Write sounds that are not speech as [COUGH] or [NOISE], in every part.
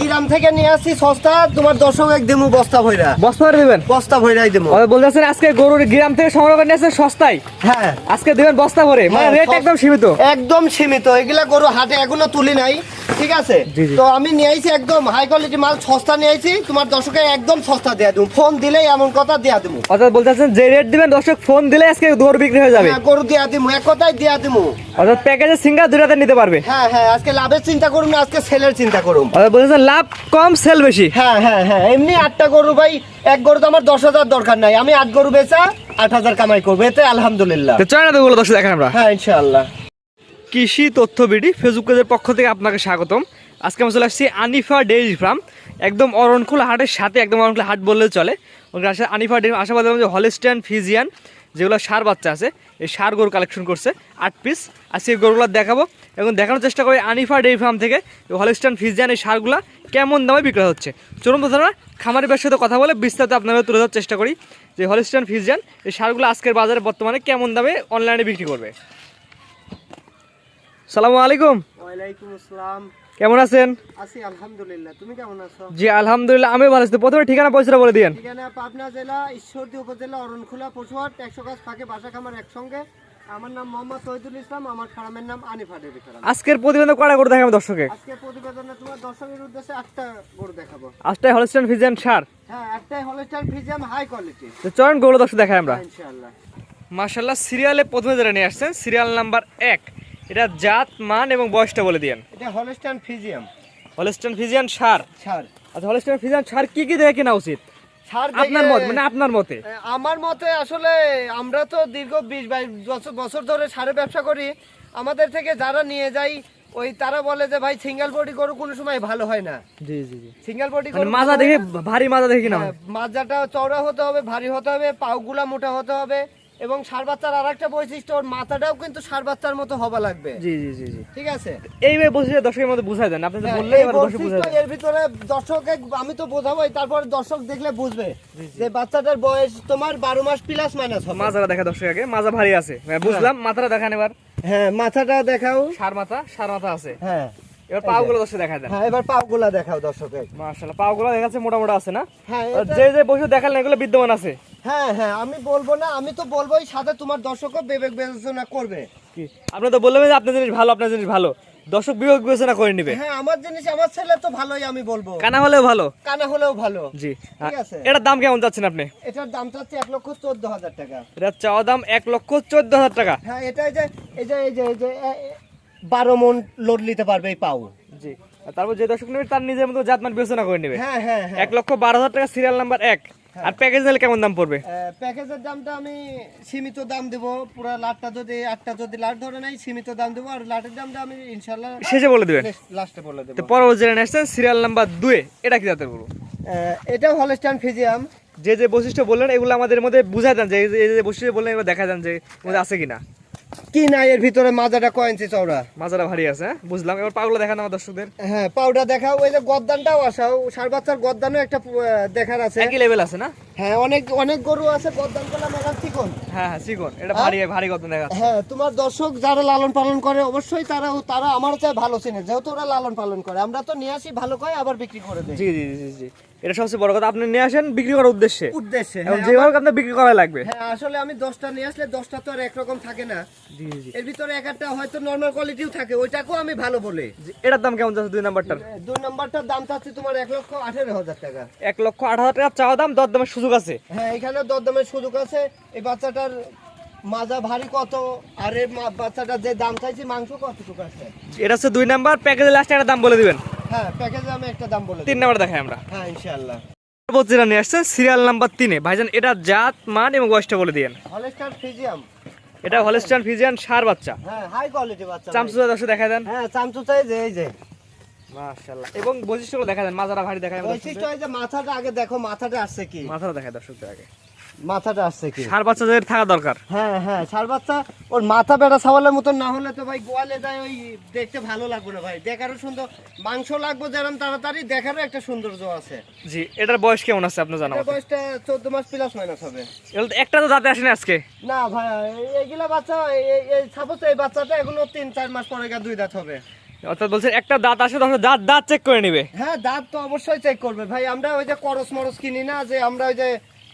গ্রাম থেকে নিয়ে আসছি সস্তা তোমার দর্শক এক দেমু বস্তা ভইরা। বস্তা ভরে দেবেন? বস্তা ভইরাই দেবো ওই বলতেছেন আজকে গরুর গ্রাম থেকে সংগ্রহ করে নিয়ে সস্তায়? হ্যাঁ। আজকে দেবেন বস্তা ভরে। মানে হ্যাঁ, রেট একদম সীমিত। একদম সীমিত। এগুলা গরু হাটে এখনও তুলি নাই। ঠিক আছে। তো আমি নিয়ে আইছি একদম হাই কোয়ালিটি মাল সস্তা নিয়ে আইছি। তোমার দর্শকের একদম সস্তা দেয়া দেবো। ফোন দিলেই এমন কথা দেয়া দেবো। অর্থাৎ বলতেছেন যে রেট দিবেন দর্শক ফোন দিলে আজকে গরু বিক্রি হয়ে যাবে। হ্যাঁ, গরু দেয়া দিমু এক কথায় দেয়া দিমু অর্থাৎ প্যাকেজে সিঙ্গার দুটাতে নিতে পারবে। হ্যাঁ হ্যাঁ আজকে লাভের চিন্তা করুন না আজকে সেলের চিন্তা করুন। অর্থাৎ বলতেছেন লাভ কম সেল বেশি। হ্যাঁ হ্যাঁ হ্যাঁ এমনি আটটা গরু ভাই এক গরু তো আমার দশ হাজার দরকার নাই। আমি আট গরু বেচা আট হাজার কামাই করব। এতে আলহামদুলিল্লাহ। তো চয়না তো বলে দর্শক দেখেন আমরা। হ্যাঁ ইনশাআল্লাহ। কৃষি তথ্য বিডি ফেসবুক পেজের পক্ষ থেকে আপনাকে স্বাগতম। আজকে আমি চলে আসছি আনিফা ডেইরি ফার্ম। একদম অরণখোলা হাটের সাথে একদম অরণখোলা হাট বললে চলে। আনিফা ডেইরি আশাবাদ যে হলিস্টান ফিজিয়ান, যেগুলো সার বাচ্চা আছে, এই সার গরু কালেকশন করছে, আট পিস আজকে এই গরুগুলো দেখাবো এবং দেখানোর চেষ্টা করি আনিফা ডেইরি ফার্ম থেকে হলিস্টান ফিজিয়ান এই সারগুলো কেমন দামে বিক্রি হচ্ছে। চলুন প্রথমে খামারি ব্যবসার সাথে কথা বলে বিস্তারিত আপনাদের তুলে ধরার চেষ্টা করি যে হলিস্টান ফিজিয়ান এই সারগুলো আজকের বাজারে বর্তমানে কেমন দামে অনলাইনে বিক্রি করবে। সালামু আলাইকুম। ওয়ালাইকুম আসসালাম। কেমন আছেন? আছি আলহামদুলিল্লাহ। তুমি কেমন আছো? জি আলহামদুলিল্লাহ আমি ভালো আছি। প্রথমে ঠিকানা পয়সাটা বলে দিয়েন। ঠিকানা পাবনা জেলা ঈশ্বরদী উপজেলা অরণখোলা পশুহাট একশো গাছ ফাঁকে বাসা খামার একসঙ্গে। আমার নাম মোহাম্মদ ইসলাম আমার ফার্মের নাম আনিফা ডেরি ফার্ম আজকের প্রতিবেদন কটা দেখাবো দর্শকে আজকে প্রতিবেদনে তোমার দর্শকের উদ্দেশ্যে আটটা গরু দেখাবো। হলস্টাইন ফিজিয়ান সার হ্যাঁ ফিজিয়াম হাই কোয়ালিটি তো চয়ন গরু দর্শক দেখাই আমরা। ইনশাআল্লাহ। মার্শাল্লাহ সিরিয়ালে প্রথমে যারা নিয়ে আসছেন সিরিয়াল নাম্বার এক। এটা জাত মান এবং বয়সটা বলে দিয়েন। এটা Holstein Friesian Holstein Friesian sir. ছাড় আচ্ছা হলস্টাইন ফিজিয়ান সার কি কি দেখে কেনা উচিত? আপনার মত মানে আপনার মতে। আমার মতে আসলে আমরা তো দীর্ঘ বিশ বাইশ বছর ধরে সারে ব্যবসা করি। আমাদের থেকে যারা নিয়ে যাই ওই তারা বলে যে ভাই সিঙ্গেল বডি গরু কোনো সময় ভালো হয় না। জি জি জি। সিঙ্গেল বডি মানে মাজা দেখে ভারী মাজা দেখে কিনা হয়। মাজাটা চওড়া হতে হবে ভারী হতে হবে পাগুলা মোটা হতে হবে। এবং সার বাচ্চার আর একটা বৈশিষ্ট্য ওর মাথাটাও কিন্তু সার বাচ্চার মতো হবা লাগবে। জি জি জি জি। ঠিক আছে? এইভাবে বসে দর্শকের মধ্যে বুঝাই দেন আপনি তো হ্যাঁ, বললেই এই এবার দর্শক বুঝাই এর ভিতরে দর্শক আমি তো বোঝাবোই তারপর দর্শক দেখলে বুঝবে যে বাচ্চাটার বয়স তোমার বারো মাস প্লাস মাইনাস হবে। মাজারা দেখা দর্শক আগে মাজা ভারী আছে। হ্যাঁ, বুঝলাম মাথাটা দেখান এবার। হ্যাঁ মাথাটা দেখাও। সার মাথা সার মাথা আছে। হ্যাঁ এবার পাগুলো দর্শক দেখা দেন। হ্যাঁ এবার পাগুলা দেখাও দর্শকের মাশাআল্লাহ পাগুলো দেখাচ্ছে মোটা মোটা আছে না? হ্যাঁ যে যে বসে দেখালেন এগুলো বিদ্যমান আছে। হ্যাঁ হ্যাঁ আমি বলব না আমি তো বলবোই সাথে তোমার দর্শকও বিবেক বিবেচনা করবে। কি? আপনি তো বললেন যে আপনার জিনিস ভালো আপনার জিনিস ভালো। দর্শক বিবেক বিবেচনা করে নিবে। হ্যাঁ আমার জিনিস আমার ছেলে তো ভালোই আমি বলব। কানা হলেও ভালো। কানা হলেও ভালো। জি ঠিক আছে। এটার দাম কেমন যাচ্ছেন আপনি? এটার দাম এক লক্ষ চোদ্দ হাজার টাকা। এটা চাওয়া দাম এক লক্ষ চোদ্দ হাজার টাকা। হ্যাঁ এটা এই যে এই যে এই যে এই যে বারো মন লোড নিতে পারবে এই পাও। জি। তারপর যে দর্শক নেবে তার নিজের মতো জাতমান বিবেচনা করে নেবে। হ্যাঁ হ্যাঁ হ্যাঁ। এক লক্ষ বারো হাজার টাকা সিরিয়াল নাম্বার এক। আর প্যাকেজ নিলে কেমন দাম পড়বে? প্যাকেজের দামটা আমি সীমিত দাম দেব। পুরো লাটটা যদি আটটা যদি লাট ধরে নাই সীমিত দাম দেব। আর লাটের দামটা আমি ইনশাআল্লাহ শেষে বলে দেবেন। লাস্টে বলে দেব। তো পরবর্তী জেনে আসছেন সিরিয়াল নাম্বার 2 এটা কি জাতের গরু? এটা এটাও হলস্টান ফিজিয়াম যে যে বৈশিষ্ট্য বললেন এগুলো আমাদের মধ্যে বুঝাই দেন যে এই যে- বৈশিষ্ট্য বললেন এগুলো দেখা যান যে মধ্যে আছে কিনা। কি নাই এর ভিতরে? মাজাটা কয় ইঞ্চি চওড়া? মাজাটা ভারী আছে হ্যাঁ? বুঝলাম। এবার পাগলো দেখান আমার দর্শকদের। হ্যাঁ পাউডার দেখাও। ওই যে গদ্দানটাও আসাও সার বাচ্চার গদ্দানও একটা দেখার আছে। একই লেভেল আছে না? হ্যাঁ অনেক অনেক গরু আছে গদ্দান চিকন। হ্যাঁ হ্যাঁ চিকন। এটা ভারী ভারী কত দেখা হ্যাঁ তোমার দর্শক যারা লালন পালন করে অবশ্যই তারা তারা আমার চাই ভালো চিনে। যেহেতু ওরা লালন পালন করে আমরা তো নিয়ে আসি ভালো কয় আবার বিক্রি করে দিই। জি জি জি জি এটা সবচেয়ে বড় কথা আপনি নিয়ে আসেন বিক্রি করার উদ্দেশ্যে। উদ্দেশ্যে হ্যাঁ, যেভাবে আপনার বিক্রি করা লাগবে। হ্যাঁ আসলে আমি দশটা নিয়ে আসলে দশটা তো আর একরকম থাকে না। জি জি জি। এর ভিতরে এক একটা হয়তো নর্মাল কোয়ালিটিও থাকে ওইটাকেও আমি ভালো বলে। এটার দাম কেমন যাচ্ছে দুই নাম্বারটার? দুই নাম্বারটার দাম চাচ্ছি তোমার এক লক্ষ আঠেরো হাজার টাকা। এক লক্ষ আট হাজার টাকা চাওয়া দাম দর দামের সুযোগ আছে? হ্যাঁ এখানে দরদামের সুযোগ আছে। এই বাচ্চাটার মাজা ভারী কত? আর এই বাচ্চাটার যে দাম চাইছি মাংস কতটুকু আছে? এটা হচ্ছে দুই নাম্বার প্যাকেজের লাস্টে একটা দাম বলে দিবেন। হ্যাঁ প্যাকেজে আমি একটা দাম বলে তিন নাম্বার দেখাই আমরা। হ্যাঁ ইনশাআল্লাহ। যেটা নিয়ে আসছেন সিরিয়াল নাম্বার তিনে। ভাইজান এটা জাত মান এবং বয়সটা বলে দিয়েন। Holstein Friesian. এটা ফিজিয়ান সার বাচ্চা। হ্যাঁ হাই কোয়ালিটি বাচ্চা দেখা দেন। হ্যাঁ এই যে। মাশাআল্লাহ। এবং বৈশিষ্ট্যগুলো দেখা দেন মাজারা ভারী দেখায় বৈশিষ্ট্য এই যে মাথাটা আগে দেখো মাথাটা আসছে কি? মাথাটা দেখায় দর্শকদের আগে। মাথাটা আসছে কি? সার বাচ্চা থাকা দরকার। হ্যাঁ হ্যাঁ সার বাচ্চা ওর মাথা বেড়া ছাওয়ালের মতন না হলে তো ভাই গোয়ালে যায় ওই দেখতে ভালো লাগবে না ভাই। দেখারও সুন্দর মাংস লাগবে যেরকম তাড়াতাড়ি দেখারও একটা সৌন্দর্য আছে। জি এটার বয়স কেমন আছে আপনার জানা বয়সটা চোদ্দ মাস প্লাস মাইনাস হবে। এগুলো একটা তো দাঁতে আসেনি আজকে। না ভাই এইগুলা বাচ্চা এই সাপোজ এই বাচ্চাটা এগুলো তিন চার মাস পরে দুই দাঁত হবে। অর্থাৎ বলছেন একটা দাঁত আসে তখন দাঁত দাঁত চেক করে নিবে। হ্যাঁ দাঁত তো অবশ্যই চেক করবে। ভাই আমরা ওই যে করস মরস কিনি না যে আমরা ওই যে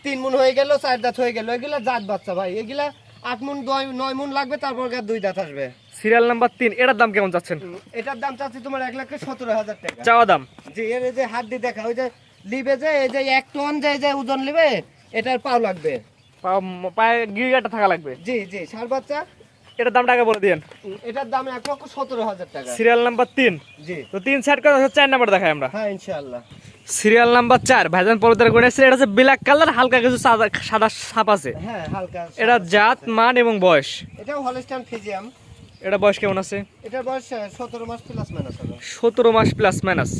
তিন মুন হয়ে গেল চার দাঁত হয়ে গেল এগুলা জাত বাচ্চা ভাই। এগুলা আট মুন নয় মুন লাগবে তারপর দুই দাঁত আসবে। সিরিয়াল নাম্বার তিন এটার দাম কেমন চাচ্ছেন? এটার দাম চাচ্ছি তোমার এক লাখ সতেরো হাজার টাকা। চাওয়া দাম? জি এর যে হাড্ডি দেখা ওই যে লিবে যে এই যে এক টন যে যে ওজন লিবে এটার পাও লাগবে। পা- পায়ে গিরিগাটা থাকা লাগবে। জি জি সার বাচ্চা এটার দাম টাকা বলে দিন এটার দাম এক লক্ষ সতেরো হাজার টাকা। সিরিয়াল নাম্বার তিন। জি। তো তিন সাইড করে চার নাম্বার দেখাই আমরা। হ্যাঁ ইনশাআল্লাহ। সিরিয়াল নাম্বার চার ভাইজান পর্বতের করে এটা হচ্ছে ব্ল্যাক কালার হালকা কিছু সাদা সাপ আছে। হ্যাঁ হালকা এটা জাত মান এবং বয়স। এটাও হলস্টাইন ফিজিয়াম এটা বয়স কেমন আছে? এটার বয়স সতেরো মাস প্লাস মাইনাস হবে। সতেরো মাস প্লাস মাইনাস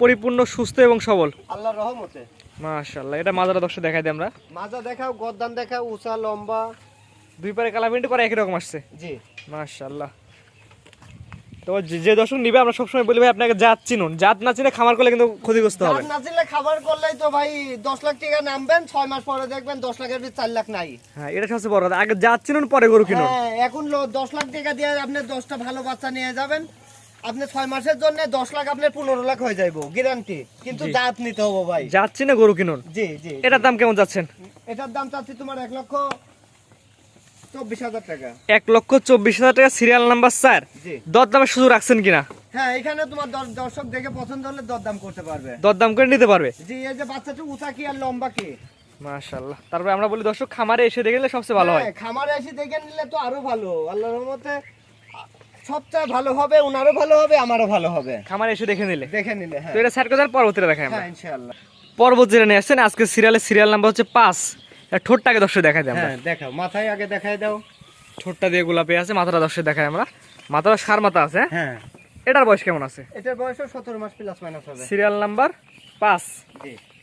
পরিপূর্ণ সুস্থ এবং সবল। আল্লাহর রহমতে। মাশাল্লাহ এটা মাজারা দর্শক দেখাই দিই আমরা। মাজা দেখাও গদ্দান দেখাও উঁচা লম্বা। দুই পারে কালাপিন্টি করে একই রকম আসছে। জি। মাশাল্লাহ তো যে- দর্শক নিবে আমরা সবসময় বলি ভাই আপনাকে জাত চিনুন। জাত না চিনে খামার করলে কিন্তু ক্ষতিগ্রস্ত হবে। না চিনলে খাবার করলেই তো ভাই দশ লাখ টাকা নামবেন ছয় মাস পরে দেখবেন দশ লাখের ভিতরে চার লাখ নাই। হ্যাঁ এটা সবচেয়ে বড় কথা। আগে জাত চিনুন পরে গরু কিনুন। হ্যাঁ এখন দশ লাখ টাকা দিয়ে আপনি দশটা ভালো বাচ্চা নিয়ে যাবেন। আপনি ছয় মাসের জন্য দশ লাখ আপনার পনেরো লাখ হয়ে যাইবো গ্যারান্টি কিন্তু জি। দাঁত নিতে হবে ভাই। জাত চিনে গরু কিনুন। জি জি। এটার দাম কেমন যাচ্ছেন? এটার দাম চাচ্ছি তোমার এক লক্ষ চব্বিশ হাজার টাকা। এক লক্ষ চব্বিশ হাজার টাকা সিরিয়াল নাম্বার সুযোগ রাখছেন কিনা? হ্যাঁ এখানে তোমার দর্শক দেখে পছন্দ হলে দরদাম করতে পারবে। দর করে নিতে পারবে? জি এই যে বাচ্চাটা উঁচা কি আর লম্বা কি? মাশাল্লাহ তারপরে আমরা বলি দর্শক খামারে এসে দেখে নিলে সবচেয়ে ভালো হয়। হ্যাঁ, খামারে এসে দেখে নিলে তো আরও ভালো। আল্লাহর রহমতে সবচেয়ে ভালো হবে ওনারও ভালো হবে আমারও ভালো হবে। খামারে এসে দেখে নিলে। দেখে নিলে হ্যাঁ। তো এটা স্যার কোথায়? পরবর্তীতে দেখাই আমরা। হ্যাঁ ইনশাআল্লাহ। যেটা নিয়ে আসছেন আজকে সিরিয়ালের সিরিয়াল নাম্বার হচ্ছে পাঁচ। ঠোঁটটাকে দর্শক দেখাই আমরা। হ্যাঁ দেখাও। মাথায় আগে দেখাই দাও। ঠোঁটটা দিয়ে গোলাপি আছে মাথাটা দর্শক দেখাই আমরা। মাথাটা সার মাথা আছে হ্যাঁ? হ্যাঁ। এটার বয়স কেমন আছে? এটার বয়স সতেরো মাস প্লাস মাইনাস হবে। সিরিয়াল নাম্বার পাঁচ।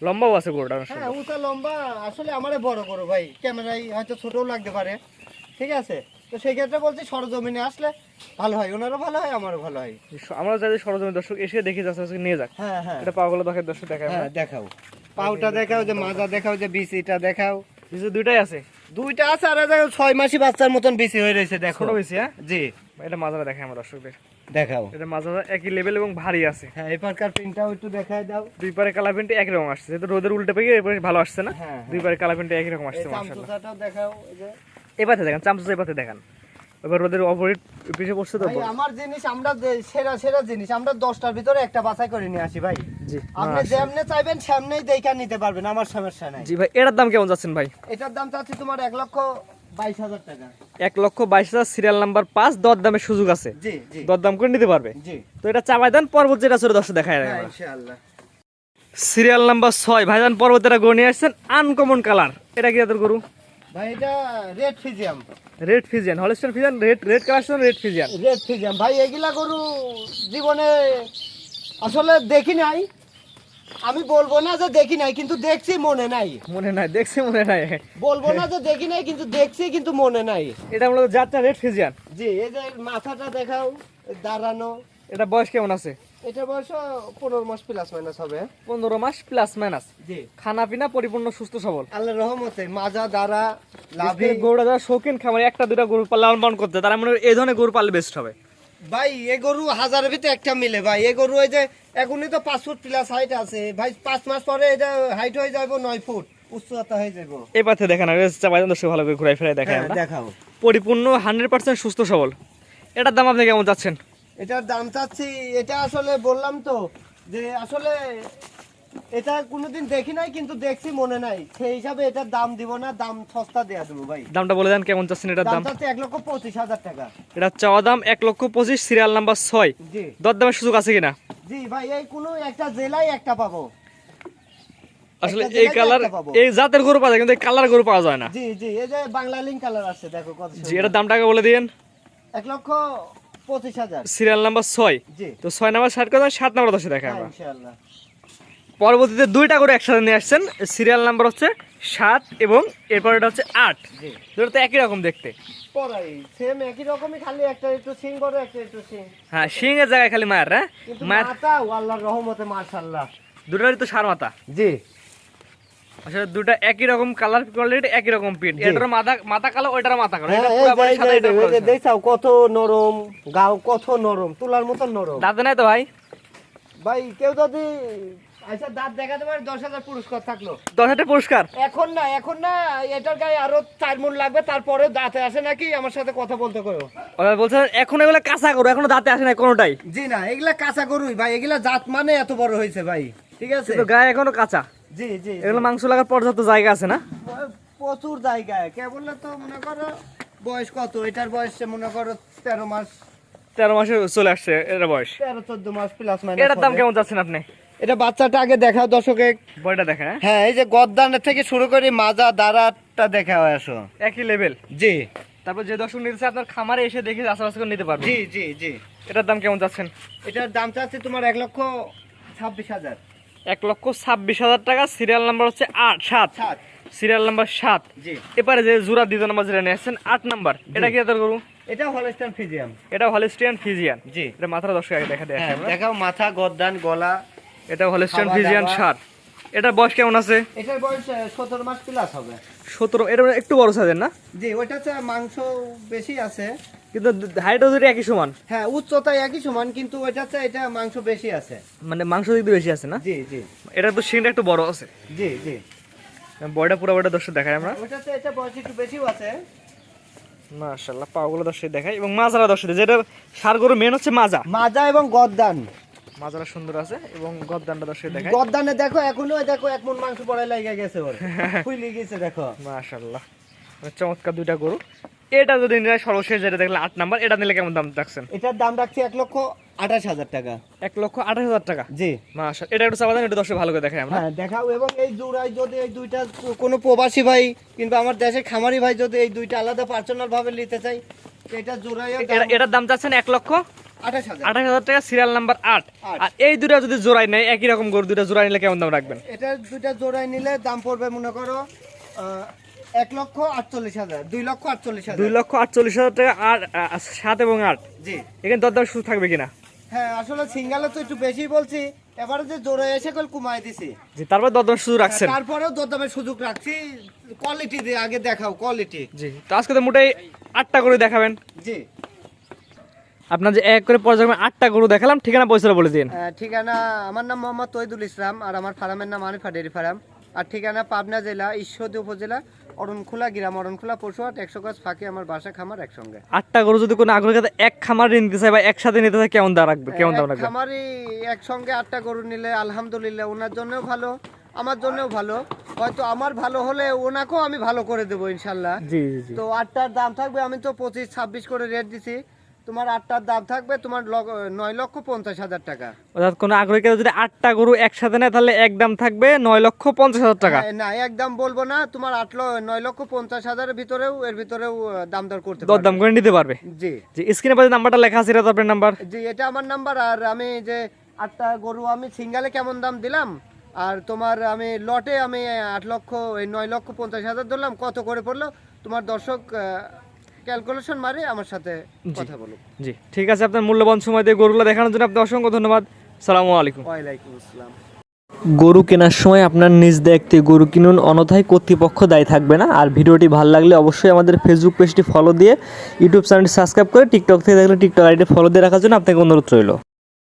লম্বাও আছে গরুটা হ্যাঁ উঁচা লম্বা। আসলে আমারে বড় করো ভাই। ক্যামেরায় হয়তো ছোটও লাগতে পারে। ঠিক আছে? তো সেই ক্ষেত্রে বলছি সরজমিনে আসলে ভালো হয়। ওনারও ভালো হয় আমারও ভালো হয়। আমরা চাই যে সরজমি দর্শক এসে দেখে যাচ্ছে নিয়ে যাক। হ্যাঁ হ্যাঁ। এটা পাওয়াগুলো দেখে দর্শক আমরা। হ্যাঁ দেখাও। পাউটা দেখাও যে মাজা দেখাও যে বিচিটা দেখাও। দুইটাই আছে? দুইটা আছে আর দেখো ছয় মাসি বাচ্চার মতন হয়ে রয়েছে দেখো। ছোট হ্যাঁ? জি। এটা মাজারা দেখাই আমার দর্শকদের। দেখাও। এটা মাজারা একই লেভেল এবং ভারী আছে। হ্যাঁ প্রিন্টটাও একটু দাও। দুই পারে কালার প্যান্টে একই রকম আসছে। যেহেতু রোদের উল্টে পেয়ে এরপরে ভালো আসছে না? হ্যাঁ, দুই পারে কালার প্রিন্ট একই রকম আসছে মাশাআল্লাহ। দেখাও এই যে। এবারে দেখেন চামচা এবারে দেখেন। এবার রোদের অপোজিট পিছিয়ে পড়ছে তো আমার জিনিস আমরা সেরা সেরা জিনিস। আমরা দশটার ভিতরে একটা বাছাই করে নিয়ে আসি ভাই। জি আপনি যেমনে চাইবেন সামনেই দেখা নিতে পারবেন আমার সমস্যা নাই। জি ভাই এটার দাম কেমন যাচ্ছেন ভাই? এটার দাম চাচ্ছি তোমার এক লক্ষ বাইশ হাজার টাকা। এক লক্ষ বাইশ হাজার সিরিয়াল নাম্বার পাঁচ দর দামের সুযোগ আছে। দর দাম করে নিতে পারবে? তো এটা চাপাই দেন পর্বত যেটা দশটা দেখায় হ্যাঁ ইনশাআল্লাহ। সিরিয়াল নাম্বার ছয় ভাইজান পর্বতেরা গরু নিয়ে আসছেন আনকমন কালার। এটা কি তাদের গরু? ভাই এটা রেড ফিজিয়াম রেড ফিজিয়ান হলস্টার ফিজিয়ান রেড রেড কালার রেড ফিজিয়ান রেড ফিজিয়াম ভাই এগুলা গরু জীবনে আসলে দেখি নাই। আমি বলব না যে দেখি নাই কিন্তু দেখছি মনে নাই। মনে নাই দেখছি মনে নাই। বলব না যে দেখি নাই কিন্তু দেখছি কিন্তু মনে নাই। এটা মূলত যাত্রা রেড ফিজিয়ান জি এই যে মাথাটা দেখাও দাঁড়ানো। এটা বয়স কেমন আছে? এটা বয়স পনেরো মাস প্লাস মাইনাস হবে। পনেরো মাস প্লাস মাইনাস জি। খানা পিনা পরিপূর্ণ সুস্থ সবল। আল্লাহ রহমতে মাজা দ্বারা লাভি। লাভে গরুটা যারা শৌখিন খামারে একটা দুটা গরু লালন করতে তারা মনে এই ধরনের গরু পাললে বেস্ট হবে। ভাই এ গরু হাজারের ভিতরে একটা মিলে ভাই। এ গরু ওই যে এখনই তো পাঁচ ফুট প্লাস হাইট আছে। ভাই পাঁচ মাস পরে এটা হাইট হয়ে যাব নয় ফুট উচ্চতা হয়ে যাব এই পাথে দেখেন ভালো করে ঘুরাই ফেরাই হ্যাঁ, দেখাও। পরিপূর্ণ হান্ড্রেড পার্সেন্ট সুস্থ সবল। এটার দাম আপনি কেমন যাচ্ছেন এটার দাম চাচ্ছি এটা আসলে বললাম তো যে আসলে এটা কোনোদিন দেখি নাই কিন্তু দেখছি মনে নাই। সেই হিসাবে এটার দাম দিব না দাম সস্তা দেয়া দেবো ভাই। দামটা বলে দেন কেমন চাচ্ছেন এটার দাম চাচ্ছি এক লক্ষ পঁচিশ হাজার টাকা। এটা চাওয়া দাম এক লক্ষ পঁচিশ সিরিয়াল নাম্বার ছয়। জি। দর দামের সুযোগ আছে কিনা? জি ভাই এই কোনো একটা জেলায় একটা পাবো। আসলে এই কালার এই জাতের গরু পাওয়া যায় কিন্তু এই কালার গরু পাওয়া যায় না। জি জি এই যে বাংলা লিঙ্ক কালার আছে দেখো কত জি। এটার দামটাকে বলে দিন এক লক্ষ পঁচিশ হাজার। সিরিয়াল নাম্বার ছয়। তো ছয় নাম্বার ষাট কথা সাত নাম্বার দশে দেখায় হ্যাঁ আমরা। পরবর্তীতে দুইটা করে একসাথে নিয়ে আসছেন। সিরিয়াল নাম্বার হচ্ছে সাত এবং এরপর এটা হচ্ছে আট। দুটো তো একই রকম দেখতে। সেম একই রকমই খালি একটা একটু সিং বড় একটা একটু সিং। হ্যাঁ শিং এর জায়গায় খালি মায়ের হ্যাঁ? মাথা আল্লাহর রহমতে মাশাআল্লাহ। দুটারই তো সার মাথা জি। আসলে দুটো একই রকম কালার কোয়ালিটি একই রকম প্রিন্ট এটার মাথা মাথা কালো ওইটার মাথা কালো। এটা হ্যাঁ, পুরো বডি সাদা এটা দেখছাও কত নরম গাও কত নরম তুলার মতন নরম। দাঁতে নাই তো ভাই? ভাই কেউ যদি আচ্ছা দাঁত দেখাতে পারে দশ হাজার পুরস্কার থাকল। দশ হাজার পুরস্কার? এখন না এখন না এটার গায়ে আরও চার মন লাগবে তারপরে দাঁতে আসে নাকি? আমার সাথে কথা বলতে করো ওরা বলছে এখন এগুলো কাঁচা করো এখনও দাঁতে আসে না কোনোটাই। জি না এগুলা কাঁচা গরুই ভাই এগুলা জাত মানে এত বড় হয়েছে ভাই। ঠিক আছে? গায়ে এখনও কাঁচা। জি জি জি। এগুলো মাংস লাগার পর্যাপ্ত জায়গা আছে না? প্রচুর জায়গায় কেবল তো মনে করো বয়স কত? এটার বয়স মনে করো তেরো মাস। তেরো মাসে চলে আসছে এটা বয়স। তেরো চোদ্দ মাস প্লাস এটার দাম কেমন যাচ্ছেন আপনি? এটা বাচ্চাটা আগে দেখাও দর্শকে। বইটা দেখেন হ্যাঁ। হ্যাঁ এই যে গদ্দানের থেকে শুরু করে মাজা দাঁড়াটা দেখা হয় আসো। একই লেভেল জি। তারপর যে দর্শক নিতে আপনার খামারে এসে দেখে আশেপাশে করে নিতে পারবে। জি জি জি। এটার দাম কেমন যাচ্ছেন এটার দাম চাচ্ছে তোমার এক লক্ষ ছাব্বিশ হাজার। এক লক্ষ ছাব্বিশ হাজার টাকা সিরিয়াল নাম্বার হচ্ছে আট সাত। সাত। সিরিয়াল নাম্বার সাত। এবারে যে জোড়া দ্বিতীয় নাম্বার যেটা নিয়ে আসছেন আট নাম্বার। এটা কি এত করু এটা এটা হলিস্টিয়ান ফিজিয়ান জি। এটা দর্শক আগে দেখা দেয় হ্যাঁ দেখাও মাথা গদ্দান গলা। এটা হলিস্টিয়ান ফিজিয়ান। সার এটার বয়স কেমন আছে? এটার বয়স সতেরো মাস প্লাস হবে। সতেরো এটা মানে একটু বড় সাইজের না? জি ওইটা হচ্ছে মাংস বেশি আছে। কিন্তু হাইটও একই সমান? হ্যাঁ উচ্চতা একই সমান কিন্তু ওইটা এটা মাংস বেশি আছে। মানে মাংস দিক বেশি আছে না? জি জি। এটা তো সিনটা একটু বড় আছে। জি জি। বয়টা পুরো বয়টা দর্শক দেখাই আমরা। ওইটা হচ্ছে এটা বয়স একটু বেশিও আছে। মাশাল্লাহ পাগুলো দর্শক দেখাই। এবং মাজারা দর্শক। যেটা সার গরু মেন হচ্ছে মাজা। মাজা এবং গদ্দান। মাজারা সুন্দর আছে এবং গদ্দানটা দর্শক দেখাই। গদ্দানে দেখো এখনও দেখো এক মন মাংস পড়াই লাগে গেছে ওর। [LAUGHS] ফুলে গেছে দেখো। মাশাল্লাহ মানে চমৎকার দুইটা গরু। এটা যদি নিয়ে সর্বশেষ যেটা দেখলে আট নাম্বার এটা নিলে কেমন দাম রাখছেন? এটার দাম রাখছি এক লক্ষ আঠাশ হাজার টাকা। এক লক্ষ আঠাশ হাজার টাকা? জি। মাশাল এটা একটু চাপা এটা দর্শক ভালো করে দেখাই আমরা। হ্যাঁ দেখাও এবং এই জোড়ায় যদি এই দুইটা কোনো প্রবাসী ভাই কিংবা আমার দেশের খামারি ভাই যদি এই দুইটা আলাদা পার্সোনাল ভাবে নিতে চাই এটা জোড়ায় এটার দাম চাচ্ছেন এক লক্ষ আঠাশ হাজার। আঠাশ হাজার টাকা সিরিয়াল নাম্বার আট। আর এই দুটা যদি জোড়াই নেয় একই রকম গরু দুটা জোড়াই নিলে কেমন দাম রাখবেন? এটা দুইটা জোড়ায় নিলে দাম পড়বে মনে করো আহ, এক লক্ষ আটচল্লিশ হাজার দুই লক্ষ আটচল্লিশ দুই হাজার লক্ষ আটচল্লিশ হাজার টাকা আর সাত এবং আট। জি। এখানে দরদাম সুযোগ থাকবে কিনা? হ্যাঁ আসলে সিঙ্গালে তো একটু বেশি বলছি এবারে যে জোরে এসে কল কমাই দিছি। জি তারপর সুযোগ রাখছেন? তারপরেও দরদামের সুযোগ রাখছি কোয়ালিটি দিয়ে আগে দেখাও কোয়ালিটি জি তো আজকে তো মোটাই আটটা করে দেখাবেন। জি। আপনার যে এক করে আটটা গরু দেখালাম ঠিকানা পয়সাটা বলে দিন। ঠিকানা আমার নাম মোহাম্মদ তৈদুল ইসলাম আর আমার ফার্মের নাম আনিফা ডেরি ফার্ম। আর ঠিকানা পাবনা জেলা ঈশ্বরদী উপজেলা অরণখোলা গ্রাম অরণখোলা পশুহাট একশো গাছ ফাঁকে আমার বাসা খামার একসঙ্গে। আটটা গরু যদি কোনো আগ্রহ থাকে এক খামার নিতে চাই বা একসাথে নিতে চাই কেমন দাম রাখবে? কেমন দাম রাখবে? খামারি একসঙ্গে আটটা গরু নিলে আলহামদুলিল্লাহ ওনার জন্যও ভালো আমার জন্যও ভালো। হয়তো আমার ভালো হলে ওনাকেও আমি ভালো করে দেবো ইনশাল্লাহ। তো আটটার দাম থাকবে আমি তো পঁচিশ ছাব্বিশ করে রেট দিছি। তোমার আটটার দাম থাকবে তোমার নয় লক্ষ পঞ্চাশ হাজার টাকা। অর্থাৎ কোনো আগ্রহী যদি আটটা গরু একসাথে নেয় তাহলে এক দাম থাকবে নয় লক্ষ পঞ্চাশ হাজার টাকা। না একদম বলব না তোমার আট নয় লক্ষ পঞ্চাশ হাজারের ভিতরেও এর ভিতরেও দাম দর করতে দরদাম পারবে। করে নিতে পারবে? জি। যে স্ক্রিনে পাশে নাম্বারটা লেখা আছে এটা আপনার নাম্বার? জি এটা আমার নাম্বার আর আমি যে আটটা গরু আমি সিঙ্গালে কেমন দাম দিলাম আর তোমার আমি লটে আমি আট লক্ষ নয় লক্ষ পঞ্চাশ হাজার ধরলাম কত করে পড়ল? তোমার দর্শক ক্যালকুলেশন মারে আমার সাথে কথা বলুন জি ঠিক আছে আপনার মূল্যবান সময় দিয়ে গরুগুলো দেখানোর জন্য আপনার অসংখ্য ধন্যবাদ। সালামু আলাইকুম। ওয়ালাইকুম আসসালাম। গরু কেনার সময় আপনার নিজ দেখতে গরু কিনুন অনথায় কর্তৃপক্ষ দায়ী থাকবে না। আর ভিডিওটি ভালো লাগলে অবশ্যই আমাদের ফেসবুক পেজটি ফলো দিয়ে ইউটিউব চ্যানেলটি সাবস্ক্রাইব করে টিকটক থেকে দেখলে টিকটক আইডি ফলো দিয়ে রাখার জন্য আপনাকে অনুরোধ রইল।